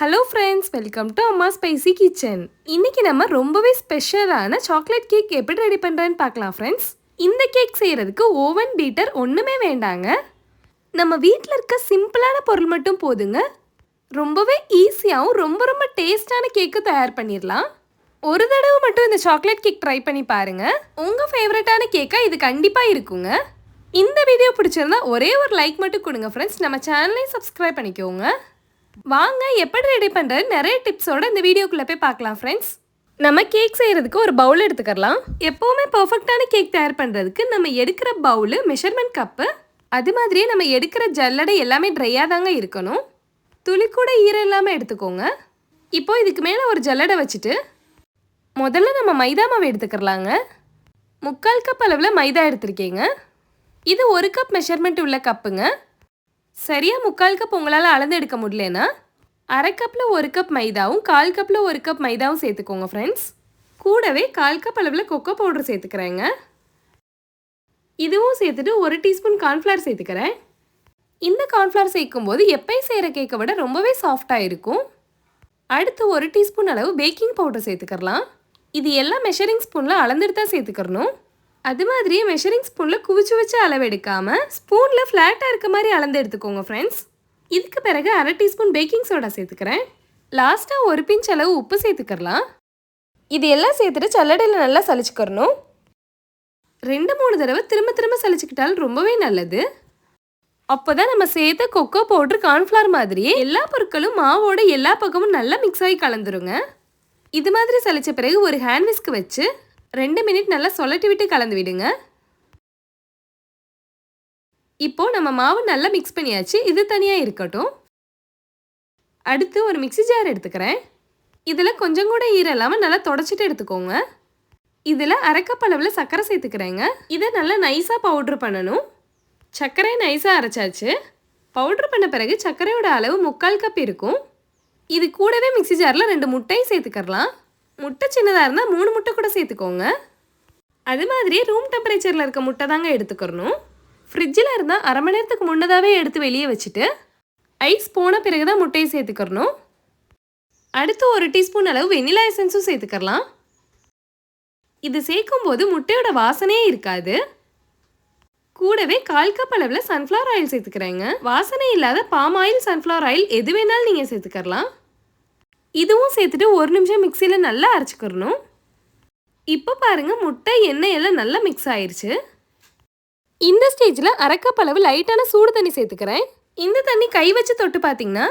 Hello friends welcome to Amma spicy kitchen இன்றைக்கி நம்ம ரொம்பவே ஸ்பெஷலான சாக்லேட் கேக் எப்படி ரெடி பண்ணுறேன்னு பார்க்கலாம் ஃப்ரெண்ட்ஸ் இந்த கேக் செய்கிறதுக்கு ஓவன் பீட்டர் ஒன்றுமே வேண்டாங்க. நம்ம வீட்டில் இருக்க சிம்பிளான பொருள் மட்டும் போதுங்க. ரொம்பவே ஈஸியாகவும் ரொம்ப ரொம்ப டேஸ்டான கேக்கு தயார் பண்ணிடலாம். ஒரு தடவை மட்டும் இந்த சாக்லேட் கேக் ட்ரை பண்ணி பாருங்கள் உங்கள் ஃபேவரட்டான கேக்காக இது கண்டிப்பாக இருக்குங்க. இந்த வீடியோ பிடிச்சிருந்தா ஒரே ஒரு லைக் மட்டும் கொடுங்க ஃப்ரெண்ட்ஸ் நம்ம சேனலையும் சப்ஸ்கிரைப் பண்ணிக்கோங்க. வாங்க எப்படி ரெடி பண்ணுறது நிறைய டிப்ஸோட இந்த வீடியோக்குள்ளே போய் பார்க்கலாம் ஃப்ரெண்ட்ஸ் நம்ம கேக் செய்கிறதுக்கு ஒரு பவுல் எடுத்துக்கலாம் எப்போவுமே பர்ஃபெக்டான கேக் தயார் பண்ணுறதுக்கு நம்ம எடுக்கிற பவுலு மெஷர்மெண்ட் கப்பு அது மாதிரியே நம்ம எடுக்கிற ஜல்லடை எல்லாமே ட்ரையாக தாங்க இருக்கணும். துளி கூட ஈரம் இல்லாமல் எடுத்துக்கோங்க. இப்போ இதுக்கு மேலே ஒரு ஜல்லடை வச்சுட்டு முதல்ல நம்ம மைதா மாவு எடுத்துக்கிறலாங்க. முக்கால் கப் அளவில் மைதா எடுத்திருக்கீங்க. இது ஒரு கப் மெஷர்மெண்ட் உள்ள கப்புங்க சரியாக முக்கால் கப் உங்களால் அளந்து எடுக்க முடியலனா? அரை கப்பில் ஒரு கப் மைதாவும் கால் கப்பில் ஒரு கப் மைதாவும் சேர்த்துக்கோங்க ஃப்ரெண்ட்ஸ் கூடவே கால் கப் அளவில் கொக்கோ பவுடர் சேர்த்துக்கிறேங்க. இதுவும் சேர்த்துட்டு ஒரு டீஸ்பூன் கார்ன்ஃப்ளவர் சேர்த்துக்கிறேன். இந்த கார்ன்ஃப்ளவர் சேர்க்கும்போது எப்பயும் செய்கிற கேக்கை விட ரொம்பவே சாஃப்டாக இருக்கும். அடுத்து ஒரு டீஸ்பூன் அளவு பேக்கிங் பவுடர் சேர்த்துக்கிறலாம். இது எல்லாம் மெஷரிங் ஸ்பூனில் அளந்துட்டு தான் சேர்த்துக்கிறணும். அது மாதிரியே மெஷரிங் ஸ்பூனில் குவிச்சு வச்சு அளவு எடுக்காமல் ஸ்பூனில் ஃப்ளாட்டாக இருக்க மாதிரி அளந்து எடுத்துக்கோங்க ஃப்ரெண்ட்ஸ் இதுக்கு பிறகு அரை டீஸ்பூன் பேக்கிங் சோடா சேர்த்துக்கிறேன். லாஸ்ட்டாக ஒரு பிஞ்ச் அளவு உப்பு சேர்த்துக்கிறலாம் இது எல்லாம் சேர்த்துட்டு சல்லடையில் நல்லா சலிச்சுக்கிறணும் ரெண்டு மூணு தடவை திரும்ப திரும்ப சளிச்சுக்கிட்டாலும் ரொம்பவே நல்லது. அப்போ தான் நம்ம சேர்த்த கொக்கோ பவுட்ரு கார்ன்ஃப்ளவர் மாதிரியே எல்லா பொருட்களும் மாவோட எல்லா பக்கமும் நல்லா மிக்ஸ் ஆகி கலந்துருங்க. இது மாதிரி சலிச்ச பிறகு ஒரு ஹேண்ட் விஸ்க் வச்சு ரெண்டு மினிட் நல்லா சொலட்டி விட்டு கலந்து விடுங்க. இப்போ நம்ம மாவு நல்லா மிக்ஸ் பண்ணியாச்சு. இது தனியாக இருக்கட்டும். அடுத்து ஒரு மிக்ஸி ஜார் எடுத்துக்கிறேன். இதில் கொஞ்சம் கூட ஈரம் இல்லாமல் நல்லா தொடச்சிட்டு எடுத்துக்கோங்க. இதில் அரைக்கப்பளவில் சர்க்கரை சேர்த்துக்கிறேங்க. இதை நல்லா நைஸாக பவுட்ரு பண்ணணும். சர்க்கரை நைஸாக அரைச்சாச்சு. பவுட்ரு பண்ண பிறகு சர்க்கரையோட அளவு முக்கால் கப் இருக்கும். இது கூடவே மிக்ஸி ஜாரில் ரெண்டு முட்டையும் சேர்த்துக்கிறலாம் முட்டை சின்னதாக இருந்தால் மூணு முட்டை கூட சேர்த்துக்கோங்க. அது மாதிரி ரூம் டெம்பரேச்சரில் இருக்க முட்டை தாங்க எடுத்துக்கிறணும். ஃப்ரிட்ஜில் இருந்தால் அரை மணி நேரத்துக்கு முன்னதாகவே எடுத்து வெளியே வச்சுட்டு ஐஸ் போன பிறகு தான் முட்டையை சேர்த்துக்கிறணும். அடுத்து ஒரு டீஸ்பூன் அளவு வெனிலா எசன்ஸும் சேர்த்துக்கலாம் இது சேர்க்கும்போது முட்டையோட வாசனையே இருக்காது. கூடவே கால் கப் அளவில் சன்ஃப்ளவர் ஆயில் சேர்த்துக்கிறேங்க. வாசனை இல்லாத பாம் ஆயில் சன்ஃப்ளவர் ஆயில் எது வேணாலும் நீங்கள் சேர்த்துக்கலாம் இதுவும் சேர்த்துட்டு ஒரு நிமிஷம் மிக்சியில் நல்லா அரைச்சிக்கிறணும். இப்போ பாருங்கள் முட்டை எண்ணெய் எல்லாம் நல்லா மிக்ஸ் ஆயிடுச்சு இந்த ஸ்டேஜில் அரைக்கப்பளவு லைட்டான சூடு தண்ணி சேர்த்துக்கிறேன். இந்த தண்ணி கை வச்சு தொட்டு பார்த்தீங்கன்னா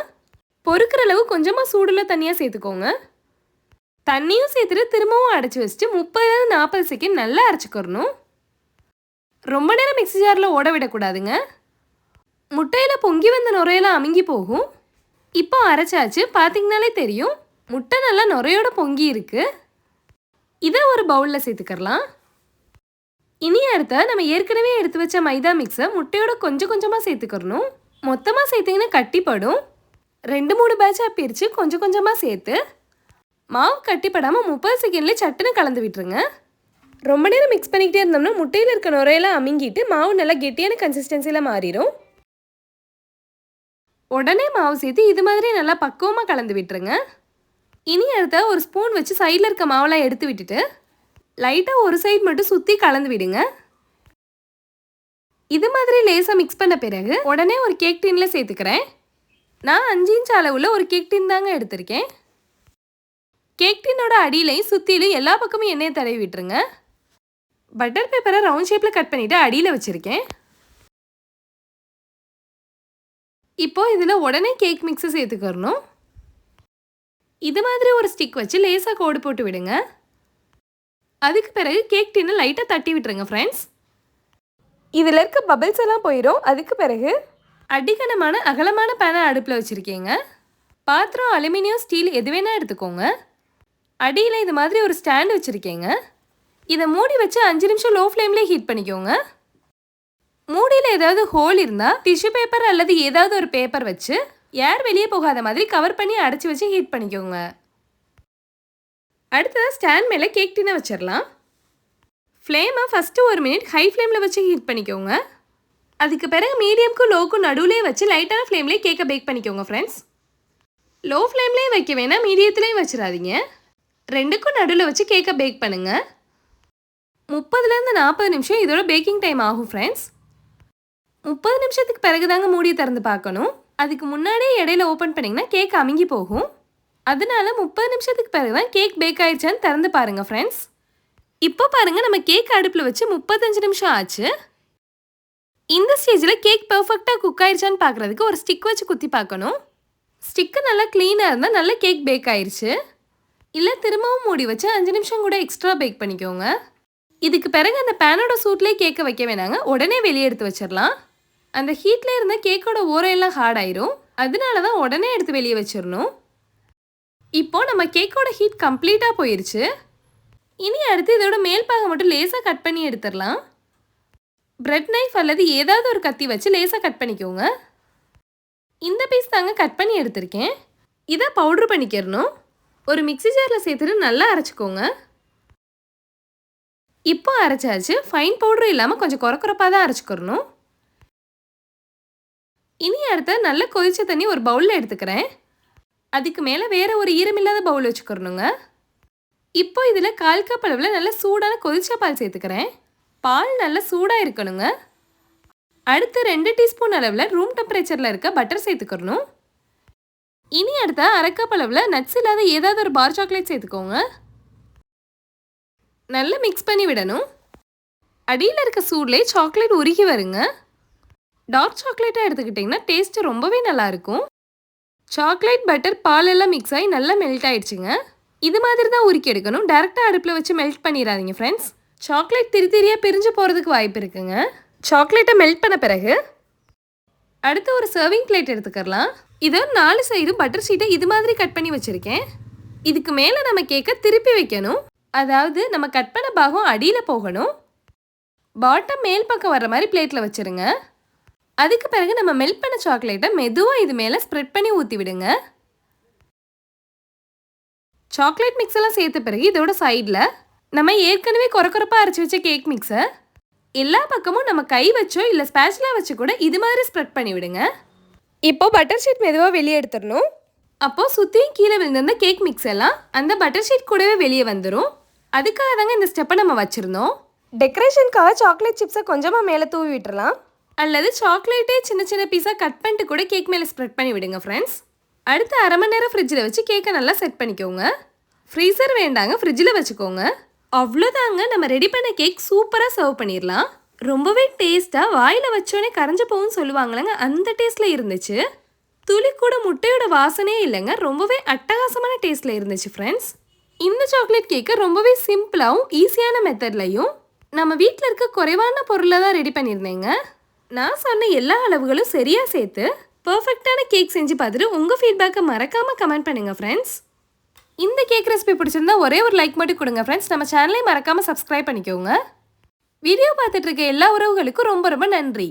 பொறுக்கிற அளவு கொஞ்சமாக சூடுள்ள தண்ணியாக சேர்த்துக்கோங்க. தண்ணியும் சேர்த்துட்டு திரும்பவும் அடைச்சி வச்சுட்டு முப்பதுலேருந்து நாற்பது செகண்ட் நல்லா அரைச்சிக்கிறணும். ரொம்ப நேரம் மிக்ஸி ஜாரில் ஓட விடக்கூடாதுங்க. முட்டையில் பொங்கி வந்த நுரையெல்லாம் அமுங்கி போகும். இப்போ அரைச்சாச்சு. பார்த்தீங்கனாலே தெரியும். முட்டை நல்லா நுரையோட பொங்கி இருக்கு. இதை ஒரு பவுலில் சேர்த்துக்கலாம் இனி அடுத்த நம்ம ஏற்கனவே எடுத்து வச்ச மைதா மிக்ஸை முட்டையோட கொஞ்சம் கொஞ்சமாக சேர்த்துக்கிறணும். மொத்தமாக சேர்த்திங்கன்னா கட்டிப்படும். ரெண்டு மூணு பேட்சாக பிரித்து கொஞ்சம் கொஞ்சமாக சேர்த்து மாவு கட்டிப்படாமல் முப்பது செகண்ட்லேயே சட்டுன்னு கலந்து விட்டுருங்க. ரொம்ப நேரம் மிக்ஸ் பண்ணிக்கிட்டே இருந்தோம்னா முட்டையில் இருக்க நுரையெல்லாம் அமுங்கிட்டு மாவு நல்லா கெட்டியான கன்சிஸ்டன்சியில் மாறிடும் உடனே மாவு சேர்த்து இது மாதிரி நல்லா பக்குவமாக கலந்து விட்டுருங்க. இனி அடுத்த ஒரு ஸ்பூன் வச்சு சைடில் இருக்க மாவெல்லாம் எடுத்து விட்டுட்டு லைட்டாக ஒரு சைடு மட்டும் சுற்றி கலந்து விடுங்க. இது மாதிரி லேசாக மிக்ஸ் பண்ண பிறகு உடனே ஒரு கேக் டின்ல சேர்த்துக்கிறேன். நான் அஞ்சு இன்ச் அளவில் ஒரு கேக் டின் தாங்க எடுத்திருக்கேன். கேக் டின்னோட அடியிலையும் சுற்றிலும் எல்லா பக்கமும் எண்ணெயை தடவி விட்டுருங்க. பட்டர் பேப்பரை ரவுண்ட் ஷேப்பில் கட் பண்ணிவிட்டு அடியில் வச்சுருக்கேன். இப்போ இதில் உடனே கேக் மிக்ஸை சேர்த்துக்கிறணும். இது மாதிரி ஒரு ஸ்டிக் வச்சு லேசாக கோடு போட்டு விடுங்க. அதுக்கு பிறகு கேக் டின்னு லைட்டாக தட்டி விட்டுருங்க ஃப்ரெண்ட்ஸ் இதில் இருக்க பபிள்ஸ் எல்லாம் போயிடும் அதுக்கு பிறகு அடிகனமான அகலமான பேனை அடுப்பில் வச்சுருக்கீங்க. பாத்திரம் அலுமினியம் ஸ்டீல் எது வேணால் எடுத்துக்கோங்க. அடியில் இது மாதிரி ஒரு ஸ்டாண்ட் வச்சுருக்கீங்க. இதை மூடி வச்சு அஞ்சு நிமிஷம் லோ ஃப்ளேம்லேயே ஹீட் பண்ணிக்கோங்க. மூடியில் ஏதாவது ஹோல் இருந்தால் டிஷ்யூ பேப்பர் அல்லது ஏதாவது ஒரு பேப்பர் வச்சு ஏர் வெளியே போகாத மாதிரி கவர் பண்ணி அடைச்சி வச்சு ஹீட் பண்ணிக்கோங்க. அடுத்ததாக ஸ்டாண்ட் மேலே கேக் டின்னை வச்சிடலாம். ஃப்ளேமை ஃபஸ்ட்டு ஒரு மினிட் ஹை ஃப்ளேமில் வச்சு ஹீட் பண்ணிக்கோங்க. அதுக்கு பிறகு மீடியம்க்கும் லோக்கும் நடுவுலேயே வச்சு லைட்டான ஃப்ளேம்லேயே கேக்கை பேக் பண்ணிக்கோங்க ஃப்ரெண்ட்ஸ் லோ ஃப்ளேம்லேயும் வைக்க வேணாம் மீடியத்துலேயும் வச்சிடாதீங்க. ரெண்டுக்கும் நடுவில் வச்சு கேக்கை பேக் பண்ணுங்கள் முப்பதுலேருந்து நாற்பது நிமிஷம் இதோட பேக்கிங் டைம் ஆகும் ஃப்ரெண்ட்ஸ் முப்பது நிமிஷத்துக்கு பிறகு தாங்க மூடி திறந்து பார்க்கணும். அதுக்கு முன்னாடியே இடையில ஓப்பன் பண்ணிங்கன்னா கேக் அமுங்கி போகும். அதனால முப்பது நிமிஷத்துக்கு பிறகு தான் கேக் பேக் ஆயிடுச்சான்னு திறந்து பாருங்க ஃப்ரெண்ட்ஸ் இப்போ பாருங்க நம்ம கேக் அடுப்பில் வச்சு முப்பத்தஞ்சு நிமிஷம் ஆச்சு. இந்த ஸ்டேஜில் கேக் பர்ஃபெக்டாக குக் ஆயிடுச்சான்னு பார்க்குறதுக்கு ஒரு ஸ்டிக் வச்சு குத்தி பார்க்கணும். ஸ்டிக்கு நல்லா க்ளீனாக இருந்தால் நல்ல கேக் பேக் ஆயிடுச்சு இல்லை திரும்பவும் மூடி வச்சு அஞ்சு நிமிஷம் கூட எக்ஸ்ட்ரா பேக் பண்ணிக்கோங்க. இதுக்கு பிறகு அந்த பேனோட சூட்லேயே கேக்கை வைக்க வேணாங்க. உடனே வெளியே எடுத்து வச்சிடலாம். அந்த ஹீட்டில் இருந்த கேக்கோட ஓரையெல்லாம் ஹார்ட் ஆயிரும். அதனால தான் உடனே எடுத்து வெளியே வச்சிடணும் இப்போ நம்ம கேக்கோட ஹீட் கம்ப்ளீட்டாக போயிருச்சு. இனி அடுத்து இதோட மேல் பாகம் மட்டும் லேசாக கட் பண்ணி எடுத்துடலாம் பிரெட் நைஃப் அல்லது ஏதாவது ஒரு கத்தி வச்சு லேசாக கட் பண்ணிக்கோங்க. இந்த பீஸ் தாங்க கட் பண்ணி எடுத்திருக்கேன். இதை பவுட்ரு பண்ணிக்கிறணும். ஒரு மிக்ஸி ஜாரில் சேர்த்துட்டு நல்லா அரைச்சிக்கோங்க. இப்போ அரைச்சாச்சு. ஃபைன் பவுடர் இல்லாமல் கொஞ்சம் குறக்குறப்பாக தான் அரைச்சிக்கிறணும். இனி அடுத்த நல்ல கொதிச்ச தண்ணி ஒரு பவுலில் எடுத்துக்கிறேன். அதுக்கு மேலே வேறு ஒரு ஈரமில்லாத பவுல் வச்சுக்கிறணுங்க. இப்போ இதில் கால் கப் அளவில் நல்ல சூடான கொதிச்ச பால் சேர்த்துக்கிறேன். பால் நல்லா சூடாக இருக்கணுங்க. அடுத்து ரெண்டு டீஸ்பூன் அளவில் ரூம் டெம்பரேச்சரில் இருக்க பட்டர் சேர்த்துக்கிறணும். இனி அடுத்த அரைக்கப் அளவில் நட்ஸ் இல்லாத ஏதாவது ஒரு பார் சாக்லேட் சேர்த்துக்கோங்க. நல்லா மிக்ஸ் பண்ணி விடணும். அடியில் இருக்க சூட்லேயே சாக்லேட் உருகி வருங்க. டார்க் சாக்லேட்டாக எடுத்துக்கிட்டிங்கன்னா டேஸ்ட்டு ரொம்பவே நல்லாயிருக்கும். சாக்லேட் பட்டர் பால் எல்லாம் மிக்ஸ் ஆகி நல்லா மெல்ட் ஆயிடுச்சுங்க. இது மாதிரி தான் உருக்கி எடுக்கணும். டேரெக்டாக அடுப்பில் வச்சு மெல்ட் பண்ணிடாதீங்க ஃப்ரெண்ட்ஸ் சாக்லேட் திரி திரியாக பிரிஞ்சு போகிறதுக்கு வாய்ப்பு இருக்குங்க. சாக்லேட்டை மெல்ட் பண்ண பிறகு அடுத்து ஒரு சர்விங் பிளேட் எடுத்துக்கலாம் இதை நாலு சைடு பட்டர் ஷீட்டை இது மாதிரி கட் பண்ணி வச்சுருக்கேன். இதுக்கு மேலே நம்ம கேக்கை திருப்பி வைக்கணும். அதாவது நம்ம கட் பண்ண பாகம் அடியில் போகணும். பாட்டம் மேல் பக்கம் வர்ற மாதிரி பிளேட்டில் வச்சுருங்க. அதுக்கு பிறகு நம்ம மெல்ட் பண்ண சாக்லேட்டை மெதுவாக இது மேலே ஸ்ப்ரெட் பண்ணி ஊற்றி விடுங்க. சாக்லேட் மிக்ஸ் எல்லாம் சேர்த்த பிறகு இதோட சைடில் நம்ம ஏற்கனவே குறக்குறப்பாக அரைச்சி வச்ச கேக் மிக்ஸை எல்லா பக்கமும் நம்ம கை வச்சோ இல்லை ஸ்பேச்சுலா வச்சு கூட இது மாதிரி ஸ்ப்ரெட் பண்ணி விடுங்க. இப்போ பட்டர் ஷீட் மெதுவாக வெளியே எடுத்துடணும். அப்போது சுற்றியும் கீழே விழுந்திருந்த கேக் மிக்ஸ் எல்லாம் அந்த பட்டர் ஷீட் கூடவே வெளியே வந்துடும் அதுக்காக தாங்க இந்த ஸ்டெப்பை நம்ம வச்சுருந்தோம். டெக்கரேஷனுக்காக சாக்லேட் சிப்ஸை கொஞ்சமாக மேலே தூவி விட்டுறலாம். அல்லது சாக்லேட்டே சின்ன சின்ன பீஸாக கட் பண்ணிட்டு கூட கேக் மேலே ஸ்ப்ரெட் பண்ணி விடுங்க ஃப்ரெண்ட்ஸ் அடுத்து அரை மணி நேரம் ஃப்ரிட்ஜில் வச்சு கேக்கை நல்லா செட் பண்ணிக்கோங்க. ஃப்ரீசர் வேண்டாங்க ஃப்ரிட்ஜில் வச்சுக்கோங்க. அவ்வளோதாங்க நம்ம ரெடி பண்ண கேக் சூப்பராக சர்வ் பண்ணிடலாம் ரொம்பவே டேஸ்ட்டாக வாயில் வச்சோடனே கரைஞ்சு போகும்னு சொல்லுவாங்களேங்க அந்த டேஸ்ட்டில் இருந்துச்சு. துளி கூட முட்டையோட வாசனையே இல்லைங்க ரொம்பவே அட்டகாசமான டேஸ்ட்டில் இருந்துச்சு ஃப்ரெண்ட்ஸ் இந்த சாக்லேட் கேக்கை ரொம்பவே சிம்பிளாகவும் ஈஸியான மெத்தட்லையும் நம்ம வீட்டில் இருக்க குறைவான பொருளை தான் ரெடி பண்ணியிருந்தேங்க நான் சொன்ன எல்லா அளவுகளும் சரியாக சேர்த்து பர்ஃபெக்டான கேக் செஞ்சு பார்த்துட்டு உங்கள் ஃபீட்பேக்கை மறக்காமல் கமெண்ட் பண்ணுங்கள் ஃப்ரெண்ட்ஸ் இந்த கேக் ரெசிபி பிடிச்சிருந்தா ஒரே ஒரு லைக் மட்டும் கொடுங்க ஃப்ரெண்ட்ஸ் நம்ம சேனலையும் மறக்காமல் சப்ஸ்கிரைப் பண்ணிக்கோங்க. வீடியோ பார்த்துட்டு இருக்க எல்லா உறவுகளுக்கும் ரொம்ப ரொம்ப நன்றி.